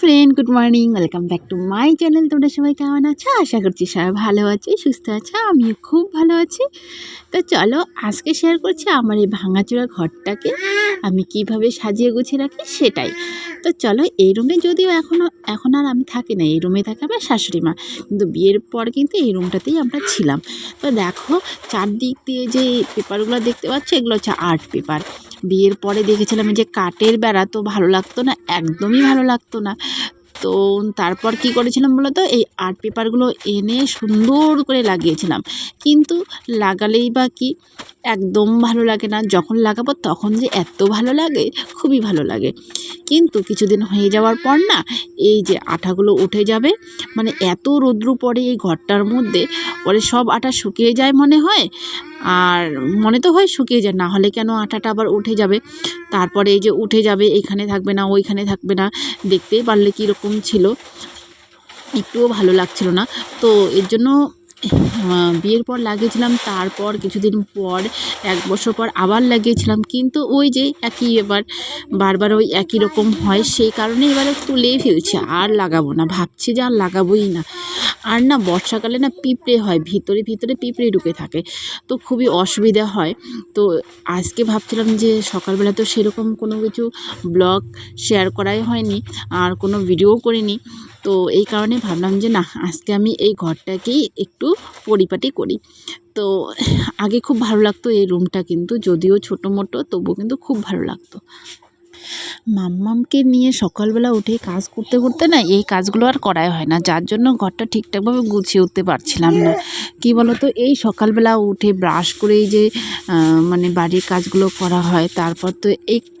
Friend good morning welcome back to my channel তোমরা সবাই কেমন আছো? আশা করছি সবাই ভালো আছে, সুস্থ আছে, আমিও খুব ভালো আছি। তো চলো, আজকে শেয়ার করছি আমার এই ভাঙাচোরা ঘরটাকে, আমি কীভাবে সাজিয়ে গুছিয়ে রাখি সেটাই। তো চলো, এই রুমে যদিও এখনও এখন আর আমি থাকি না, এই রুমে থাকে আমার শাশুড়ি মা, কিন্তু বিয়ের পর কিন্তু এই রুমটাতেই আমরা ছিলাম। তো দেখো, চারদিক দিয়ে যে পেপারগুলো দেখতে পাচ্ছ, এগুলো হচ্ছে আর্ট পেপার বিয়ের পরে দেখেছিলাম যে কাঠের বেড়া, তো ভালো লাগতো না, একদমই ভালো লাগতো না। তো তারপর কি করেছিলাম বলো তো এই আর্ট পেপারগুলো এনে সুন্দর করে লাগিয়েছিলাম। কিন্তু লাগালেই বা কি, একদম ভালো লাগে না। যখন লাগাবো তখন যে এত ভালো লাগে, খুবই ভালো লাগে। কিন্তু কিছুদিন হয়ে যাওয়ার পর না, এই যে আঠাগুলো উঠে যাবে মানে এত রৌদ্র পড়ে এই ঘরটার মধ্যে, পরে সব আটা শুকিয়ে যায় মনে হয়। আর মনে তো হয় শুকিয়ে যায়, না হলে কেন আটাটা আবার উঠে যাবে? তারপরে এই যে উঠে যাবে, এখানে থাকবে না, ওইখানে থাকবে না দেখতেই পারলে কীরকম ছিল। একটুও ভালো লাগছিল না। তো এর জন্য বিয়ের পর লাগিয়েছিলাম, তারপর কিছুদিন পর, এক বছর পর আবার লাগিয়েছিলাম। কিন্তু ওই যে একই এবার, বারবার ওই একই রকম হয়, সেই কারণে এবারে তুলেই ফেলছি, আর লাগাবো না। ভাবছি যে আর লাগাবোই না। আর না বর্ষাকালে না পিঁপড়ে হয়, ভিতরে ভিতরে পিঁপড়ে ঢুকে থাকে। তো খুবই অসুবিধা হয়। তো আজকে ভাবছিলাম যে সকালবেলা তো সেরকম কোনো কিছু ব্লগ শেয়ার করাই হয়নি, আর কোনো ভিডিও করিনি। তো এই কারণে ভাবলাম যে না, আজকে আমি এই ঘরটাকেই একটু পরিপাটি করি। তো আগে খুব ভালো লাগতো এই রুমটা কিন্তু, যদিও ছোটো মোটো, তবুও কিন্তু খুব ভালো লাগতো। মাম্মামকে নিয়ে সকালবেলা উঠে কাজ করতে করতে না এই কাজগুলো আর করাই হয় না। যার জন্য ঘরটা ঠিকঠাকভাবে গুছিয়ে উঠতে পারছিলাম না। কি বলতো? এই সকালবেলা উঠে ব্রাশ করেই যে মানে বাড়ির কাজগুলো করা হয়, তারপর তো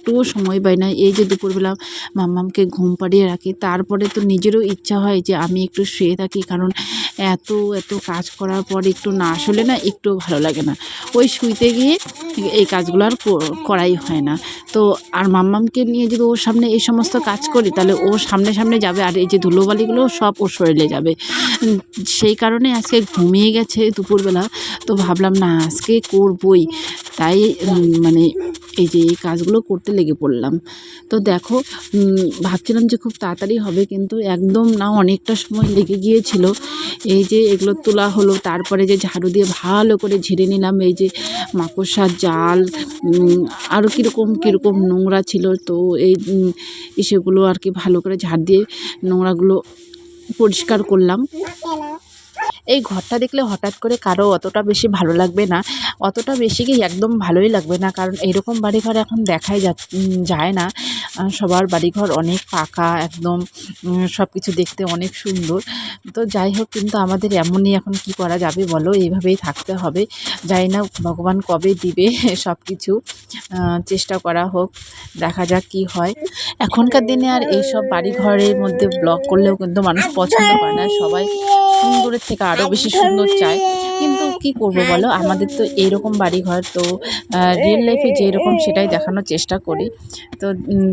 একটুও সময় পাই না। এই যে দুপুরবেলা মাম্মামকে ঘুম পাড়িয়ে রাখি, তারপরে তো নিজেরও ইচ্ছা হয় যে আমি একটু শুয়ে থাকি, কারণ এত এত কাজ করার পর একটু না আসলে না একটুও ভালো লাগে না। ওই শুইতে গিয়ে এই কাজগুলো আর করাই হয় না। তো আর মাম্মামকে নিয়ে যদি ওর সামনে এই সমস্ত কাজ করি, তাহলে ও সামনে সামনে যাবে আর এই যে ধুলোবালিগুলো সব ওর শরীরে যাবে। সেই কারণে আজকে ঘুমিয়ে গেছে দুপুরবেলা। তো ভাবলাম না, আজকে করবই। তাই মানে এই যে এই কাজগুলো করতে লেগে পড়লাম। তো দেখো ভাবছিলাম যে খুব তাড়াতাড়ি হবে কিন্তু একদম না অনেকটা সময় লেগে গিয়েছিল। এই যে এগুলো তোলা হলো তারপরে যে ঝাড়ু দিয়ে ভালো করে ঝেড়ে নিলাম এই যে মাকড়সার জাল আরও কীরকম কীরকম নোংরা ছিল তো এই উম, ইসেগুলো আর কি ভালো করে ঝাড় দিয়ে নোংরাগুলো পরিষ্কার করলাম। এই ঘরটা দেখলে হঠাৎ করে কারও অতটা বেশি ভালো লাগবে না। অতটা বেশি কি একদম ভালোই লাগবে না, কারণ এরকম বাড়িঘর এখন দেখাই যায় না। সবার বাড়িঘর অনেক পাকা, একদম সব কিছু দেখতে অনেক সুন্দর। তো যাই হোক, কিন্তু আমাদের এমনই এখন কি করা যাবে বলো? এইভাবেই থাকতে হবে। জানি না, ভগবান কবে দিবে সব কিছু চেষ্টা করা হোক, দেখা যাক কি হয়। এখনকার দিনে আর এইসব বাড়িঘরের মধ্যে ব্লগ করলেও কিন্তু মানুষ পছন্দ করে না। সবাই সুন্দরের থেকে আরও বেশি সুন্দর চায় কিন্তু কি করব বলো? আমাদের তো এইরকম বাড়িঘর তো রিয়েল লাইফে যেরকম সেটাই দেখানোর চেষ্টা করি। তো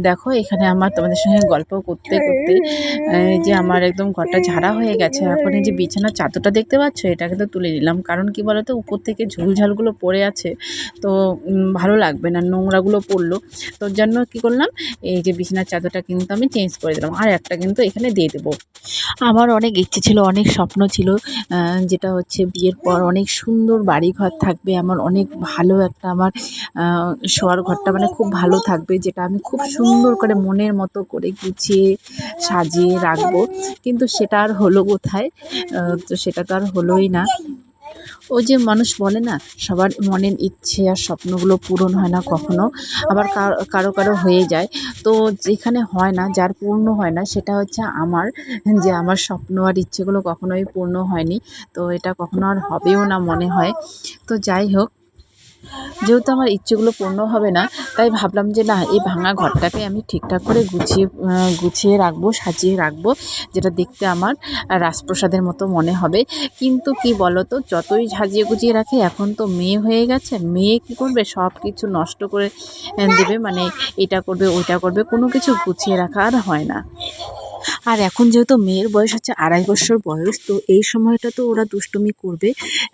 দেখো এখানে আমার তোমাদের সঙ্গে গল্প করতে করতে যে আমার একদম ঘরটা ঝাড়া হয়ে গেছে। এখন এই যে বিছানার চাদরটা দেখতে পাচ্ছ? এটাকে তো তুলে নিলাম। কারণ কি বলো তো উপর থেকে ঝুলঝালগুলো পড়ে আছে। তো ভালো লাগবে না। নোংরাগুলো পড়ল। তোর জন্য কি করলাম? এই যে বিছানার চাদরটা কিন্তু আমি চেঞ্জ করে দিলাম। আর একটা কিন্তু এখানে দিয়ে দেবো। আমার অনেক ইচ্ছে ছিল অনেক স্বপ্ন ছিল যেটা হচ্ছে বিয়ের পর অনেক সুন্দর বাড়ি ঘর থাকবে, আমার অনেক ভালো একটা আমার শোয়ার ঘরটা মানে খুব ভালো থাকবে, যেটা আমি খুব সুন্দর করে মনের মতো করে গুছিয়ে সাজিয়ে রাখব। কিন্তু সেটা আর হলো কোথায়? তো সেটা তো আর হলোই না। ওই যে মানুষ বলে না, সবার মনের ইচ্ছে আর স্বপ্নগুলো পূরণ হয় না কখনো, আবার কারও কারও কারও হয়ে যায়। তো যেখানে হয় না, যার পূর্ণ হয় না, সেটা হচ্ছে আমার, যে আমার স্বপ্ন আর ইচ্ছেগুলো কখনোই পূর্ণ হয়নি। তো এটা কখনো আর হবেও না মনে হয়। তো যাই হোক যেহেতু আমার ইচ্ছেগুলো পূর্ণ হবে না, তাই ভাবলাম যে না, এই ভাঙা ঘরটাকে আমি ঠিকঠাক করে গুছিয়ে গুছিয়ে রাখব, সাজিয়ে রাখব, যেটা দেখতে আমার রাজপ্রসাদের মতো মনে হবে। কিন্তু কি বলো তো যতই সাজিয়ে গুছিয়ে রাখি, এখন তো মেয়ে হয়ে গেছে, মেয়ে কি করবে? সব কিছু নষ্ট করে দেবে মানে এটা করবে, ওইটা করবে, কোনো কিছু গুছিয়ে রাখা আর হয় না। আর এখন যেহেতু মেয়ের বয়স হচ্ছে আড়াই বছর বয়স, তো এই সময়টা তো ওরা দুষ্টুমি করবে।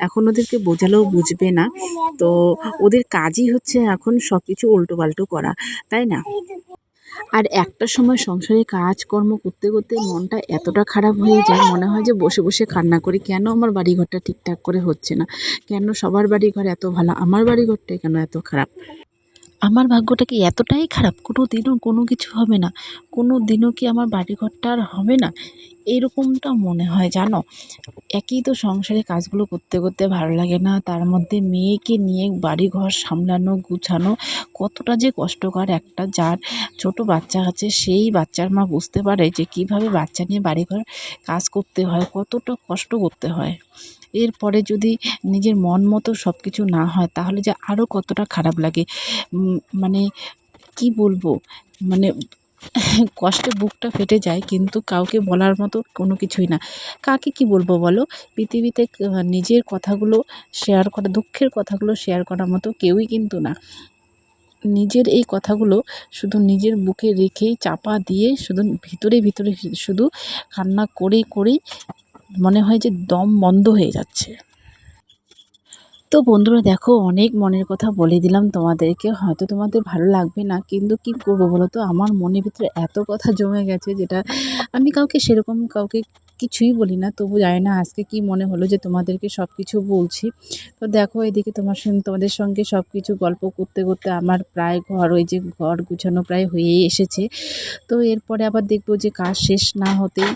এখন ওদেরকে বোঝালেও বুঝবে না। তো ওদের কাজই হচ্ছে এখন সব কিছু উল্টো পাল্টো করা, তাই না? আর একটা সময় সংসারে কাজকর্ম করতে করতে মনটা এতটা খারাপ হয়ে যায়, মনে হয় যে বসে বসে কান্না করি, কেন আমার বাড়িঘরটা ঠিকঠাক করে হচ্ছে না? কেন সবার বাড়িঘর এত ভালো? আমার বাড়িঘরটাই কেন এত খারাপ? আমার ভাগ্যটা কি এতটাই খারাপ? কোনো দিনও কোনো কিছু হবে না। কোনো দিনও কি আমার বাড়িঘরটা আর হবে না? এরকমটা মনে হয়, জানো? একই তো সংসারে কাজগুলো করতে করতে ভালো লাগে না। তার মধ্যে মেয়েকে নিয়ে বাড়িঘর সামলানো, গুছানো কতটা যে কষ্টকর একটা যার ছোট বাচ্চা আছে, সেই বাচ্চার মা বুঝতে পারে যে কীভাবে বাচ্চা নিয়ে বাড়িঘর কাজ করতে হয়, কতটা কষ্ট করতে হয়। এরপরে যদি নিজের মন মতো সব কিছু না হয়, তাহলে যে আরও কতটা খারাপ লাগে। মানে কি বলব? মানে কষ্টে বুকটা ফেটে যায়, কিন্তু কাউকে বলার মতো কোনো কিছুই না। কাকে কি বলব বলো? পৃথিবীতে নিজের কথাগুলো শেয়ার করা, দুঃখের কথাগুলো শেয়ার করার মতো কেউই কিন্তু না। নিজের এই কথাগুলো শুধু নিজের বুকে রেখেই চাপা দিয়ে, শুধু ভিতরে ভিতরে, শুধু কান্না করেই করেই মনে হয় যে দম বন্ধ হয়ে যাচ্ছে। তো বন্ধুরা দেখো, অনেক মনের কথা বলে দিলাম তোমাদেরকে। হয়তো তোমাদের ভালো লাগবে না, কিন্তু কি করব বলো তো? আমার মনের ভিতরে এত কথা জমে গেছে যেটা আমি কাউকে সেরকম কাউকে কিছুই বলি না, তবু জানি না আজকে কি মনে হলো যে তোমাদেরকে সব কিছু বলছি। তো দেখো এদিকে তোমার সঙ্গে, তোমাদের সঙ্গে সব কিছু গল্প করতে করতে আমার প্রায় ঘর, ওই যে ঘর গুছানো প্রায় হয়েই এসেছে। তো এরপরে আবার দেখব যে কাজ শেষ না হতেই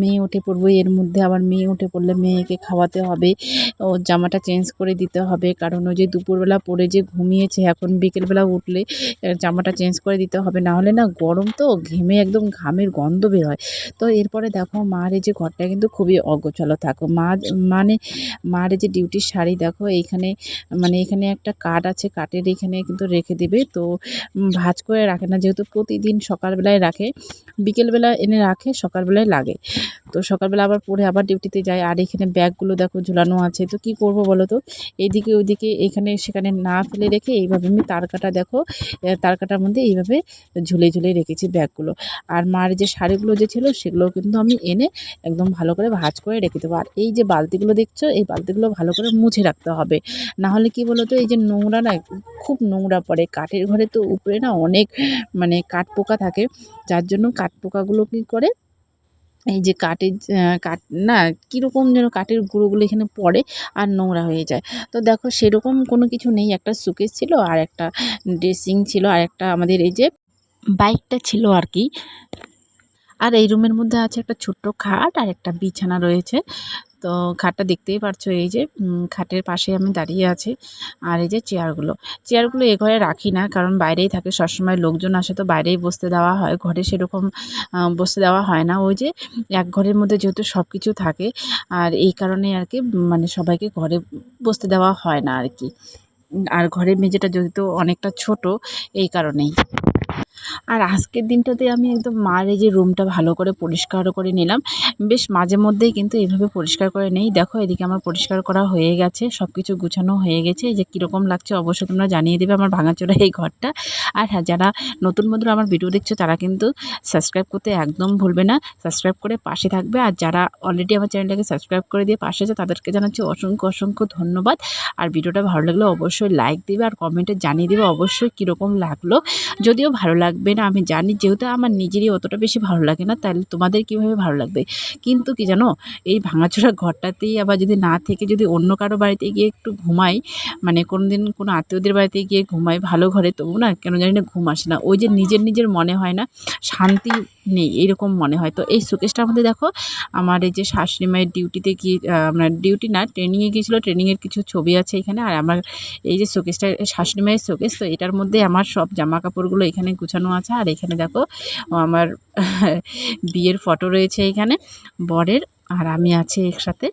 মেয়ে উঠে পড়ব। এর মধ্যে আবার মেয়ে উঠে পড়লে মেয়েকে খাওয়াতে হবে, ও জামাটা চেঞ্জ করে দিতে হবে। কারণ ওই যে দুপুরবেলা পরে যে ঘুমিয়েছে, এখন বিকেলবেলা উঠলে জামাটা চেঞ্জ করে দিতে হবে। না হলে না গরম তো ঘেমে একদম ঘামের গন্ধ বের হয় তো এরপরে দেখো মার এই যে ঘরটা কিন্তু খুবই অগোছালো থাকো। মা মানে মার যে ডিউটির শাড়ি দেখো, এইখানে মানে এখানে একটা কাঠ আছে, কাঠের এখানে কিন্তু রেখে দেবে। তো ভাজ করে রাখে না, যেহেতু প্রতিদিন সকালবেলায় রাখে, বিকেলবেলা এনে রাখে, সকালবেলায় লাগে। তো সকালবেলা আবার পরে আবার ডিউটিতে যায় আর এখানে ব্যাগগুলো দেখো ঝুলানো আছে। তো কি করব বলো তো? এইদিকে ওইদিকে এখানে সেখানে না ফেলে রেখে এইভাবে আমি তারকাটা দেখো তারকাটার মধ্যে এইভাবে ঝুলে ঝুলে রেখেছি ব্যাগগুলো। আর মার যে শাড়িগুলো যে ছিল সেগুলো কিন্তু আমি এনে একদম ভালো করে ভাঁজ করে রেখে দেবো। আর এই যে বালতিগুলো দেখছ, এই বালতিগুলো ভালো করে মুছে রাখতে হবে। না হলে কি বলো তো, এই যে নোংরা না, খুব নোংরা পড়ে। কাঠের ঘরে তো উপরে না অনেক মানে কাঠ পোকা থাকে। যার জন্য কাঠ পোকাগুলো কী করে এই যে কাঠের কাঠ, না, কীরকম যেন কাঠের গুঁড়োগুলো এখানে পড়ে আর নোংরা হয়ে যায়। তো দেখো সেরকম কোনো কিছু নেই, একটা সুকেস ছিল আর একটা ড্রেসিং ছিল আর একটা আমাদের এই যে বাইকটা ছিল আর কি। আর এই রুমের মধ্যে আছে একটা ছোট্ট খাট আর একটা বিছানা রয়েছে। তো খাটটা দেখতেই পারছ, এই যে খাটের পাশে আমি দাঁড়িয়ে আছি আর এই যে চেয়ারগুলো। চেয়ারগুলো এ ঘরে রাখি না, কারণ বাইরেই থাকে, সবসময় লোকজন আসে তো বাইরেই বসতে দেওয়া হয়, ঘরে সেরকম বসতে দেওয়া হয় না। ওই যে এক ঘরের মধ্যে যেহেতু সব কিছু থাকে, আর এই কারণে আর কি মানে সবাইকে ঘরে বসতে দেওয়া হয় না আর কি। আর ঘরের মেঝেটা যেহেতু অনেকটা ছোট, এই কারণেই। আর আজকের দিনটাতে আমি একদম মার এই যে রুমটা ভালো করে পরিষ্কার করে নিলাম। বেশ মাঝে মধ্যেই কিন্তু এইভাবে পরিষ্কার করে নেই। দেখো, এদিকে আমার পরিষ্কার করা হয়ে গেছে সব কিছু গুছানো হয়ে গেছে। যে কীরকম লাগছে অবশ্যই তোমরা জানিয়ে দেবে আমার ভাঙাচোরা এই ঘরটা। আর হ্যাঁ যারা নতুন বন্ধুরা আমার ভিডিও দেখছ, তারা কিন্তু সাবস্ক্রাইব করতে একদম ভুলবে না। সাবস্ক্রাইব করে পাশে থাকবে। আর যারা অলরেডি আমার চ্যানেলটাকে সাবস্ক্রাইব করে দিয়ে পাশে আছে, তাদেরকে জানাচ্ছি অসংখ্য অসংখ্য ধন্যবাদ। আর ভিডিওটা ভালো লাগলে অবশ্যই লাইক দিবে আর কমেন্টে জানিয়ে দেবে অবশ্যই কীরকম লাগল। যদিও ভালো লাগবে না। আমি জানি যেহেতু আমার নিজেরই অতটা বেশি ভালো লাগে না, তাহলে তোমাদের কীভাবে ভালো লাগবে? কিন্তু কি জানো, এই ভাঙাচোরা ঘরটাতেই আবার যদি না থেকে যদি অন্য কারও বাড়িতে গিয়ে একটু ঘুমাই মানে কোনো দিন কোনো আত্মীয়দের বাড়িতে গিয়ে ঘুমাই ভালো ঘরে, তবু না কেন জানি না ঘুম আসে না। ওই যে নিজের নিজের মনে হয় না, শান্তি নেই, এরকম মনে হয়। তো এই সুকেশটার মধ্যে দেখো, আমার এই যে শাশুড়ি মায়ের ডিউটিতে গিয়ে মানে ডিউটি না, ট্রেনিংয়ে গিয়েছিল, ট্রেনিংয়ের কিছু ছবি আছে এখানে, আর আমার এই যে শোকেসটা, শাশুড়ি মায়ের শোকেস, তো এটার মধ্যে আমার সব জামা কাপড়গুলো এখানে গুছানো আছে। আর এখানে দেখো, আমার বিয়ের ফটো রয়েছে এখানে, বরের। আর আমি আছি একসাথে।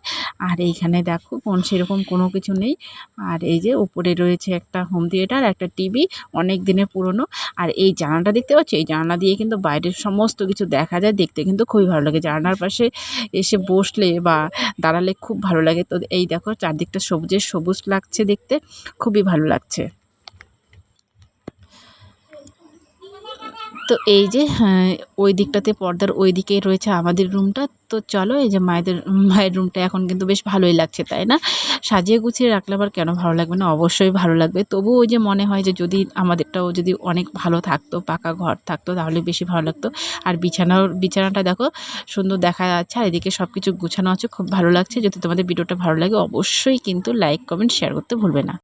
আর এইখানে দেখো কোন সেরকম কোনো কিছু নেই। আর এই যে উপরে রয়েছে একটা হোম থিয়েটার একটা টিভি অনেক দিনের পুরনো। আর এই জানালাটা দেখতে পাচ্ছ? এই জানালা দিয়ে কিন্তু বাইরের সমস্ত কিছু দেখা যায়, দেখতে কিন্তু খুবই ভালো লাগে। জানালার পাশে এসে বসলে বা দাঁড়ালে খুব ভালো লাগে। তো এই দেখো চারদিকটা সবুজের সবুজ লাগছে দেখতে, খুবই ভালো লাগছে। তো এই যে হ্যাঁ, ওই দিকটাতে পর্দার ওই দিকেই রয়েছে আমাদের রুমটা। তো চলো এই যে মায়েদের মায়ের রুমটা এখন কিন্তু বেশ ভালোই লাগছে তাই না? সাজিয়ে গুছিয়ে রাখলে আবার কেন ভালো লাগবে না? অবশ্যই ভালো লাগবে। তবু ওই যে মনে হয় যে যদি আমাদেরটাও যদি অনেক ভালো থাকতো পাকা ঘর থাকতো তাহলে বেশি ভালো লাগতো। আর বিছানার বিছানাটা দেখো সুন্দর দেখা যাচ্ছে। আর এদিকে সব কিছু গুছানো আছে খুব ভালো লাগছে। যদি তোমাদের ভিডিওটা ভালো লাগে অবশ্যই কিন্তু লাইক কমেন্ট শেয়ার করতে ভুলবে না।